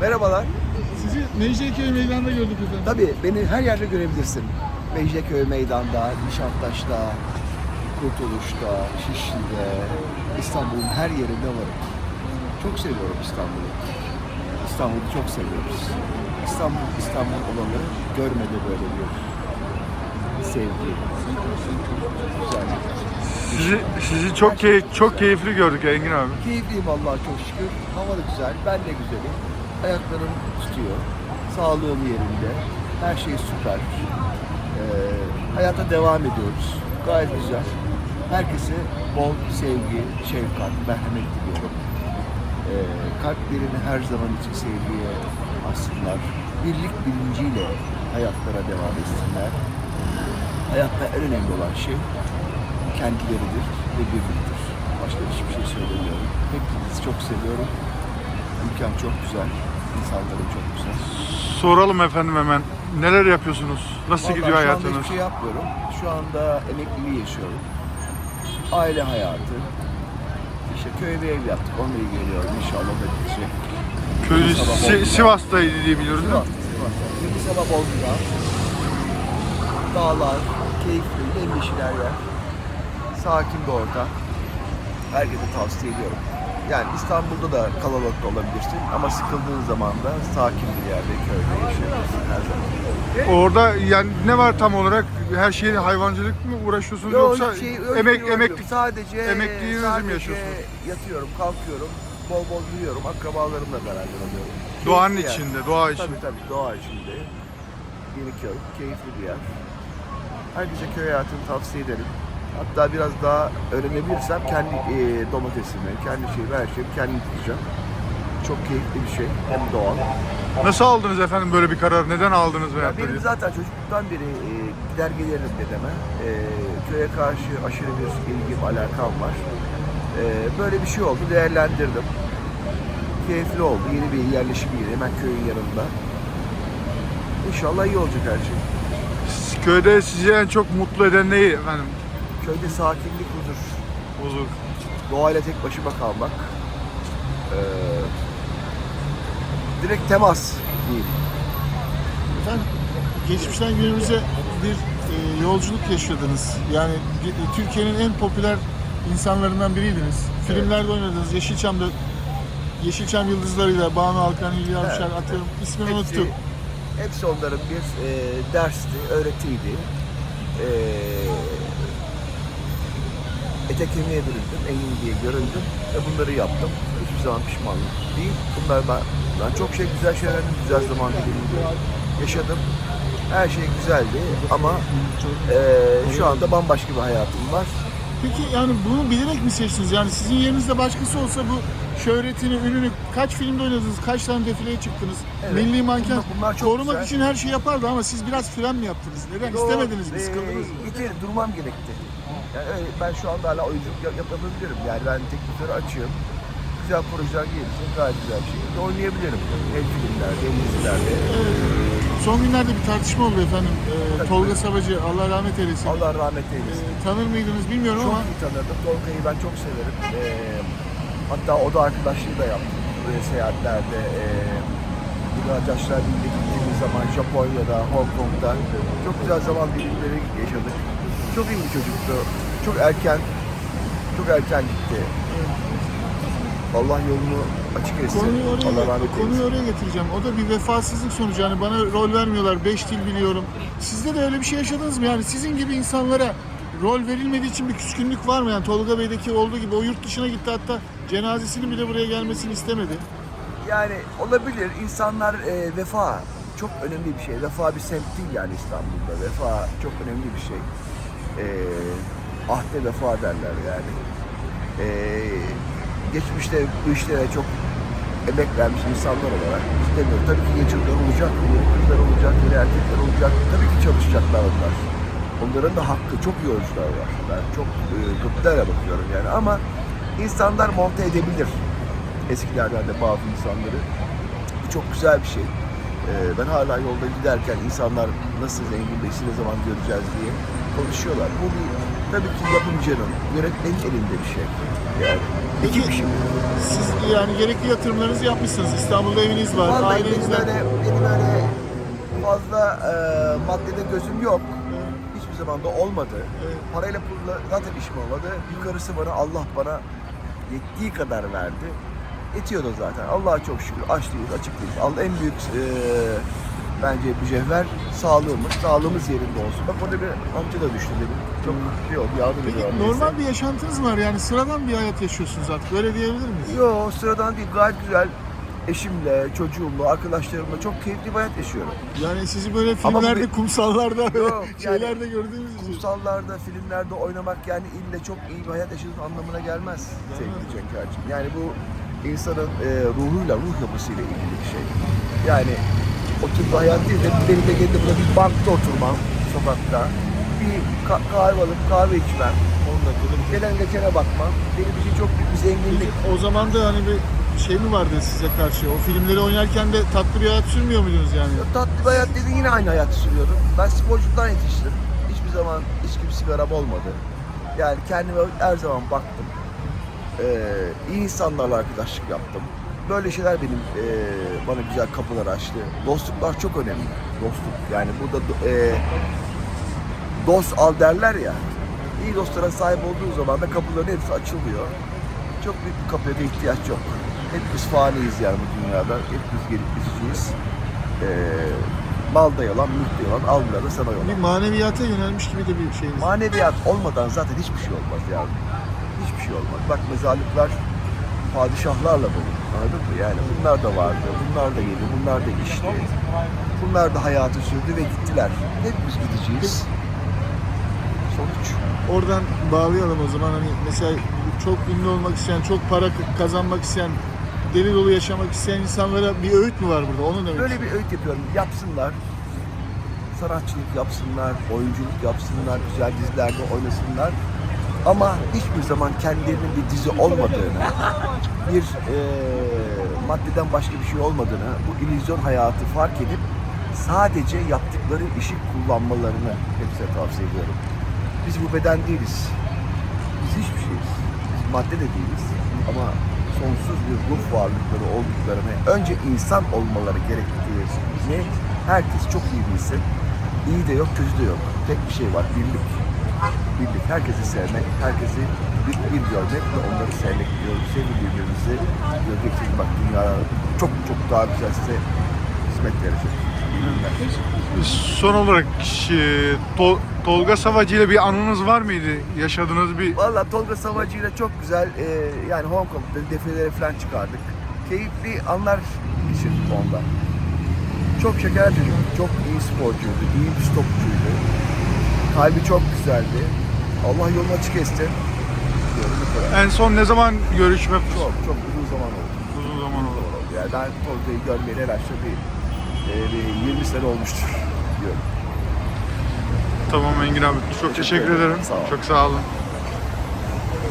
Merhabalar. Sizi Mecidiyeköy Meydanı'nda gördük efendim. Tabii beni her yerde görebilirsin. Mecidiyeköy Meydan'da, Nişantaş'ta, Kurtuluş'ta, Şişli'de, İstanbul'un her yerinde varım. Çok seviyorum İstanbul'u. İstanbul'u çok seviyoruz. İstanbul, İstanbul olanı görmedi böyle bir sevgi. Güzel. Sizi, sizi çok key, çok keyifli gördük Engin abi. Keyifliyim Allah'a çok şükür. Hava da güzel, ben de güzelim. Ayaklarım tutuyor. Sağlığım yerinde. Her şey süper. Ee, hayata devam ediyoruz. Gayet güzel. Herkese bol sevgi, şefkat, merhamet diliyorum. Ee, kalplerini her zaman için sevgiye assınlar. Birlik bilinciyle hayatlara devam etsinler. Hayatta en önemli olan şey kendileridir ve birliktir. Başka hiçbir şey söylemiyorum. Hepinizi çok seviyorum. Ülkem çok güzel. İnsanlarım çok güzel. Soralım efendim hemen. Neler yapıyorsunuz? Nasıl Vallahi gidiyor Şu anda hayatınız? hiçbir şey yapmıyorum. Şu anda emekliliği yaşıyorum. Aile hayatı. İşte köye bir ev yaptık. Onunla ilgileniyorum. İnşallah da bitecek. Köy Sabah Si-. Sivas'taydı diye biliyoruz değil mi? Şimdi sabah Bozdu'da. Dağlar, keyifli, yemyeşil her yer. Sakin bir ortam. Herkese tavsiye ediyorum. Yani İstanbul'da da kalabalık olabilirsin ama sıkıldığın zaman da sakin bir yerde, köyde yaşayabilirsin her zaman. Orada yani ne var tam olarak? Her şeyi hayvancılık mı uğraşıyorsunuz Yok, yoksa şey, emek emeklilik sadece emekliliğinizi mi yaşıyorsunuz? yatıyorum, kalkıyorum, bol bol yürüyorum, akrabalarımla beraber oluyorum. doğanın Keyifli yer. içinde, doğa içinde. Tabii tabii doğa içinde. Yeniköy, keyifli bir yer. Herkese köy hayatını tavsiye ederim. Hatta biraz daha öğrenebilirsem kendi e, domatesimi, kendi şeyimi, her şeyi kendim dikeceğim. Çok keyifli bir şey, hem doğal. Nasıl aldınız efendim böyle bir karar? Neden aldınız Ya veyahut da benim diye? zaten çocukluktan beri e, gider gelirim dedeme. E, köye karşı aşırı bir ilgim, alakam var. E, böyle bir şey oldu, değerlendirdim. Keyifli oldu, yeni bir yerleşim yeri, hemen köyün yanında. İnşallah iyi olacak her şey. Köyde sizi en çok mutlu eden neyi efendim? Köyde sakinlik, huzur, Huzur. doğayla tek başıma kalmak. E, direkt temas diyeyim. Efendim geçmişten günümüze bir e, yolculuk yaşadınız. Yani ge- Türkiye'nin en popüler insanlarından biriydiniz. Filmlerde oynadınız. Yeşilçam'da Yeşilçam yıldızlarıyla Banu Alkan, Hülya Avşar Evet. atıyorum. İsmini Hepsi, unuttum. hepsi onların bir e, dersti, öğretiydi. E, ete kemiğe büründüm, engin diye göründüm ve bunları yaptım. Hiçbir zaman pişmanlık değil. Bunlar ben, ben çok şey güzel şeylerin güzel zaman diliminde yaşadım. Her şey güzeldi ama e, şu anda bambaşka bir hayatım var. Peki yani bunu bilerek mi seçtiniz? Yani sizin yerinizde başkası olsa bu şöhretini, ününü kaç filmde oynadınız, kaç tane defileye çıktınız? Evet. Milli manken Bunlar- bunlar çok korumak güzel. için her şey yapardı ama siz biraz fren mi yaptınız? Neden? İstemediniz mi? Ee, Sıkıldınız mı? durmam gerekti. Yani öyle, ben şu anda hala oyunculuk yap- yapabilirim. Yani ben teklifleri açığım. Güzel projeler gelirse gayet güzel bir şekilde oynayabilirim. Hem filmlerde hem dizilerde. Son günlerde bir tartışma oldu efendim. Ee, Tolga Savacı, Allah rahmet eylesin. Allah rahmet Ee, eylesin. tanır mıydınız bilmiyorum Çok ama iyi tanırdım. Tolga'yı ben çok severim. Ee, hatta o da arkadaşlığı da yaptık. Böyle seyahatlerde. E, bir arkadaşlar birlikte gittiğimiz zaman Japonya'da, Hong Kong'da çok güzel zaman birlikleri yaşadık. Çok iyi bir çocuktu. Çok erken, çok erken gitti. Allah yolunu açık etsin. konuyu oraya, Allah rahmet konuyu oraya getireceğim. O da bir vefasızlık sonucu. Yani bana rol vermiyorlar. Beş dil biliyorum. Sizde de öyle bir şey yaşadınız mı? Yani sizin gibi insanlara rol verilmediği için bir küskünlük var mı? Yani Tolga Bey'deki olduğu gibi o yurt dışına gitti hatta cenazesinin bile buraya gelmesini istemedi. Yani olabilir. İnsanlar e, vefa çok önemli bir şey. Vefa bir semt değil yani İstanbul'da. Vefa çok önemli bir şey. E, ahde vefa derler yani. E, geçmişte bu işlere çok emek vermiş insanlar olarak istemiyorum. Tabii ki geçirler olacak, yeni kızlar olacak, yeni erkekler olacak. Tabii ki çalışacaklar onlar. Onların da hakkı, çok iyi var. Ben çok e, gıptayla bakıyorum yani ama insanlar monte edebilir eskilerden de bazı insanları. Bu çok güzel bir şey. Ee, ben hala yolda giderken insanlar nasıl zengin Bey'i ne zaman göreceğiz diye konuşuyorlar. Bu bir tabii ki yapımcının, yönetmenin elinde bir şey. Yani Peki- işi. Siz yani gerekli yatırımlarınızı yapmışsınız. İstanbul'da eviniz var, Vallahi benim ailenizden. öyle, benim öyle fazla e, maddede gözüm yok. Hiçbir zaman da olmadı. Evet. Parayla pulla zaten işim olmadı. Yukarısı bana Allah bana yettiği kadar verdi. Yetiyor da zaten. Allah'a çok şükür. Aç değiliz, açık değiliz. Allah en büyük e, bence mücevher sağlığımız. Sağlığımız yerinde olsun. Bak orada bir amca da düştü dedim. Çok şey oldu, yardım Peki ediyor. normal bir yaşantınız var yani sıradan bir hayat yaşıyorsunuz artık. Böyle diyebilir miyiz? Yok sıradan değil. Gayet güzel. Eşimle, çocuğumla, arkadaşlarımla çok keyifli bir hayat yaşıyorum. Yani sizi böyle Ama filmlerde, bir- kumsallarda, Yok, şeylerde yani- gördüğümüz için. Kumsallarda, filmlerde oynamak yani ille çok iyi bir hayat yaşadığın anlamına gelmez sevgili Cenk Yani bu insanın e, ruhuyla, ruh yapısıyla ilgili bir şey. Yani oturup bir hayat değil de benim de gelip burada bir bankta oturmam sokakta. Bir ka- kahve alıp kahve içmem. Gelen geçene bakmam. Benim için çok büyük bir zenginlik. Peki, o zaman da hani bir şey mi vardı size karşı? O filmleri oynarken de tatlı bir hayat sürmüyor muydunuz yani? Tatlı bir hayat dediğin yine aynı hayatı sürüyorum. Ben sporculuktan yetiştim. Hiçbir zaman içki bir sigaram olmadı. Yani kendime her zaman baktım. Ee, iyi insanlarla arkadaşlık yaptım. Böyle şeyler benim ee, bana güzel kapılar açtı. Dostluklar çok önemli. Dostluk yani burada ee, dost al derler ya. İyi dostlara sahip olduğu zaman da kapıların hepsi açılıyor. Çok büyük bir kapıya da ihtiyaç yok. Hepimiz faniyiz yani bu dünyada. Hepimiz gelip geçeceğiz. Ee, mal da yalan, mülk de yalan, aldılar da sana Bir yalan. maneviyata yönelmiş gibi de bir şeyiniz. Maneviyat olmadan zaten hiçbir şey olmaz yani. Hiçbir şey olmaz. Bak mezarlıklar padişahlarla dolu. Anladın mı? Yani bunlar da vardı, bunlar da yedi, bunlar da içti. Bunlar da hayatı sürdü ve gittiler. Hepimiz gideceğiz. Sonuç. Oradan bağlayalım o zaman hani mesela çok ünlü olmak isteyen, çok para kazanmak isteyen, deli dolu yaşamak isteyen insanlara bir öğüt mü var burada? Onu demek Böyle bir öğüt yapıyorum. Yapsınlar. Sanatçılık yapsınlar, oyunculuk yapsınlar, güzel dizilerde oynasınlar. Ama hiçbir zaman kendilerinin bir dizi olmadığını, bir eee, maddeden başka bir şey olmadığını, bu illüzyon hayatı fark edip sadece yaptıkları işi kullanmalarını hepsine tavsiye ediyorum. Biz bu beden değiliz. Biz hiçbir şeyiz. Biz madde de değiliz. Ama sonsuz bir ruh varlıkları olduklarını, önce insan olmaları gerektiğini herkes çok iyi bilsin. İyi de yok, kötü de yok. Tek bir şey var, birlik. Birlik. Herkesi sevmek, herkesi bir, bir görmek ve onları sevmek diyoruz. Sevin birbirimizi. Göreceksiniz bak dünya çok çok daha güzel size hizmet verecek. Son olarak şey, Tol- Tolga Savacı ile bir anınız var mıydı? Yaşadığınız bir Valla Tolga Savacı ile çok güzel e, yani Hong Kong'da defilelere falan çıkardık. Keyifli anlar geçirdik onda. Çok şeker çocuk, çok iyi sporcuydu, iyi bir stopçuydu. Kalbi çok güzeldi. Allah yolunu açık etsin. En son ne zaman görüşme Çok çok uzun zaman oldu. uzun zaman oldu. Yani ben Tolga'yı görmeyeli herhalde bir, e, bir 20 sene olmuştur diyorum. Tamam Engin abi. Çok teşekkür ederim. Sağ ol. Çok sağ olun.